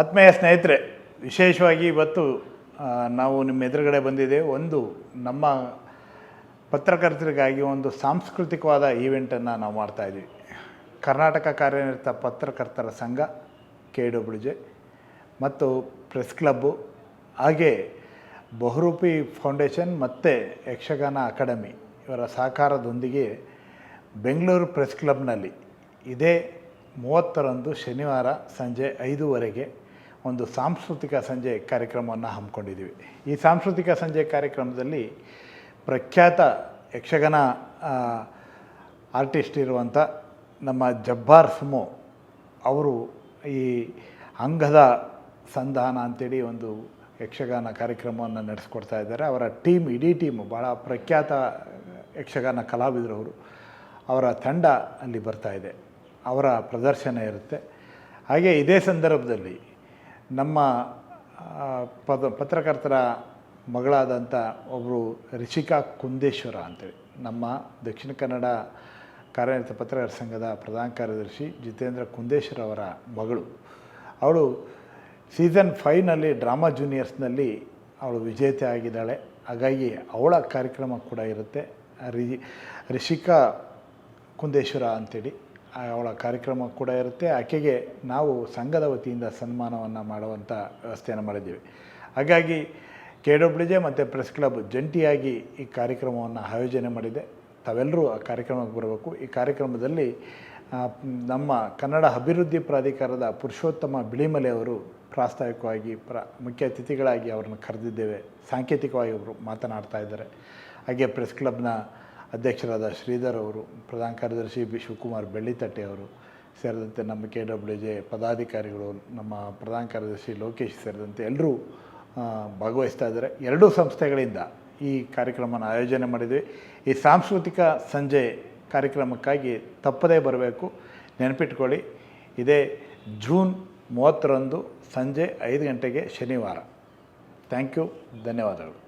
ಆತ್ಮೀಯ ಸ್ನೇಹಿತರೆ, ವಿಶೇಷವಾಗಿ ಇವತ್ತು ನಾವು ನಿಮ್ಮ ಎದುರುಗಡೆ ಬಂದಿದೆ ಒಂದು ನಮ್ಮ ಪತ್ರಕರ್ತರಿಗಾಗಿ ಒಂದು ಸಾಂಸ್ಕೃತಿಕವಾದ ಈವೆಂಟನ್ನು ನಾವು ಮಾಡ್ತಾಯಿದ್ದೀವಿ ಕರ್ನಾಟಕ ಕಾರ್ಯನಿರತ ಪತ್ರಕರ್ತರ ಸಂಘ ಕೆ ಡಬ್ಲ್ಯೂ ಮತ್ತು ಪ್ರೆಸ್ ಕ್ಲಬ್ಬು, ಹಾಗೆ ಬಹುರೂಪಿ ಫೌಂಡೇಶನ್ ಮತ್ತು ಯಕ್ಷಗಾನ ಅಕಾಡೆಮಿ ಇವರ ಸಹಕಾರದೊಂದಿಗೆ ಬೆಂಗಳೂರು ಪ್ರೆಸ್ ಕ್ಲಬ್ನಲ್ಲಿ ಇದೇ ಮೂವತ್ತರಂದು ಶನಿವಾರ ಸಂಜೆ ಐದೂವರೆಗೆ ಒಂದು ಸಾಂಸ್ಕೃತಿಕ ಸಂಜೆ ಕಾರ್ಯಕ್ರಮವನ್ನು ಹಮ್ಮಿಕೊಂಡಿದ್ದೀವಿ. ಈ ಸಾಂಸ್ಕೃತಿಕ ಸಂಜೆ ಕಾರ್ಯಕ್ರಮದಲ್ಲಿ ಪ್ರಖ್ಯಾತ ಯಕ್ಷಗಾನ ಆರ್ಟಿಸ್ಟ್ ಇರುವಂಥ ನಮ್ಮ ಜಬ್ಬಾರ್ ಸುಮೋ ಅವರು ಈ ಅಂಗದ ಸಂಧಾನ ಅಂತೇಳಿ ಒಂದು ಯಕ್ಷಗಾನ ಕಾರ್ಯಕ್ರಮವನ್ನು ನಡೆಸ್ಕೊಡ್ತಾ ಇದ್ದಾರೆ. ಅವರ ಟೀಮ್, ಇಡೀ ಟೀಮ್ ಭಾಳ ಪ್ರಖ್ಯಾತ ಯಕ್ಷಗಾನ ಕಲಾವಿದರವರು ಅವರು. ಅವರ ತಂಡ ಅಲ್ಲಿ ಬರ್ತಾ ಇದೆ. ಅವರ ಪ್ರದರ್ಶನ ಇರುತ್ತೆ. ಹಾಗೆ ಇದೇ ಸಂದರ್ಭದಲ್ಲಿ ನಮ್ಮ ಪದ, ಪತ್ರಕರ್ತರ ಮಗಳಾದಂಥ ಒಬ್ಬರು ರಿಷಿಕಾ ಕುಂದೇಶ್ವರ ಅಂತೇಳಿ. ನಮ್ಮ ದಕ್ಷಿಣ ಕನ್ನಡ ಕಾರ್ಯನಿರತ ಪತ್ರಕರ್ತರ ಸಂಘದ ಪ್ರಧಾನ ಕಾರ್ಯದರ್ಶಿ ಜಿತೇಂದ್ರ ಕುಂದೇಶ್ವರ ಅವರ ಮಗಳು. ಅವಳು ಸೀಸನ್ ಫೈವ್ನಲ್ಲಿ ಡ್ರಾಮಾ ಜೂನಿಯರ್ಸ್ನಲ್ಲಿ ಅವಳು ವಿಜೇತೆ ಆಗಿದ್ದಾಳೆ. ಹಾಗಾಗಿ ಅವಳ ಕಾರ್ಯಕ್ರಮ ಕೂಡ ಇರುತ್ತೆ. ರಿ ರಿಷಿಕಾ ಕುಂದೇಶ್ವರ ಅಂತೇಳಿ. ಆ ಅವಳ ಕಾರ್ಯಕ್ರಮ ಕೂಡ ಇರುತ್ತೆ. ಆಕೆಗೆ ನಾವು ಸಂಘದ ವತಿಯಿಂದ ಸನ್ಮಾನವನ್ನು ಮಾಡುವಂಥ ವ್ಯವಸ್ಥೆಯನ್ನು ಮಾಡಿದ್ದೀವಿ. ಹಾಗಾಗಿ ಕೆ ಡಬ್ಲ್ಯೂ ಜೆ ಮತ್ತು ಪ್ರೆಸ್ ಕ್ಲಬ್ ಜಂಟಿಯಾಗಿ ಈ ಕಾರ್ಯಕ್ರಮವನ್ನು ಆಯೋಜನೆ ಮಾಡಿದೆ. ತಾವೆಲ್ಲರೂ ಆ ಕಾರ್ಯಕ್ರಮಕ್ಕೆ ಬರಬೇಕು. ಈ ಕಾರ್ಯಕ್ರಮದಲ್ಲಿ ನಮ್ಮ ಕನ್ನಡ ಅಭಿವೃದ್ಧಿ ಪ್ರಾಧಿಕಾರದ ಪುರುಷೋತ್ತಮ ಬಿಳಿಮಲೆ ಅವರು ಪ್ರಾಸ್ತಾವಿಕವಾಗಿ ಪ್ರ, ಮುಖ್ಯ ಅತಿಥಿಗಳಾಗಿ ಅವರನ್ನು ಕರೆದಿದ್ದೇವೆ. ಸಾಂಕೇತಿಕವಾಗಿ ಅವರು ಮಾತನಾಡ್ತಾ ಇದ್ದಾರೆ. ಹಾಗೆ ಪ್ರೆಸ್ ಕ್ಲಬ್ನ ಅಧ್ಯಕ್ಷರಾದ ಶ್ರೀಧರ್ ಅವರು, ಪ್ರಧಾನ ಕಾರ್ಯದರ್ಶಿ ಬಿ. ಶಿವಕುಮಾರ್ ಬೆಳ್ಳಿತಟ್ಟೆಯವರು ಸೇರಿದಂತೆ ನಮ್ಮ ಕೆ ಡಬ್ಲ್ಯೂ ಜೆ ಪದಾಧಿಕಾರಿಗಳು, ನಮ್ಮ ಪ್ರಧಾನ ಕಾರ್ಯದರ್ಶಿ ಲೋಕೇಶ್ ಸೇರಿದಂತೆ ಎಲ್ಲರೂ ಭಾಗವಹಿಸ್ತಾ ಇದ್ದಾರೆ. ಎರಡೂ ಸಂಸ್ಥೆಗಳಿಂದ ಈ ಕಾರ್ಯಕ್ರಮನ ಆಯೋಜನೆ ಮಾಡಿದ್ವಿ. ಈ ಸಾಂಸ್ಕೃತಿಕ ಸಂಜೆ ಕಾರ್ಯಕ್ರಮಕ್ಕಾಗಿ ತಪ್ಪದೇ ಬರಬೇಕು. ನೆನಪಿಟ್ಕೊಳ್ಳಿ, ಇದೇ ಜೂನ್ ಮೂವತ್ತರಂದು ಸಂಜೆ ಐದು ಗಂಟೆಗೆ ಶನಿವಾರ. ಥ್ಯಾಂಕ್ ಯು, ಧನ್ಯವಾದಗಳು.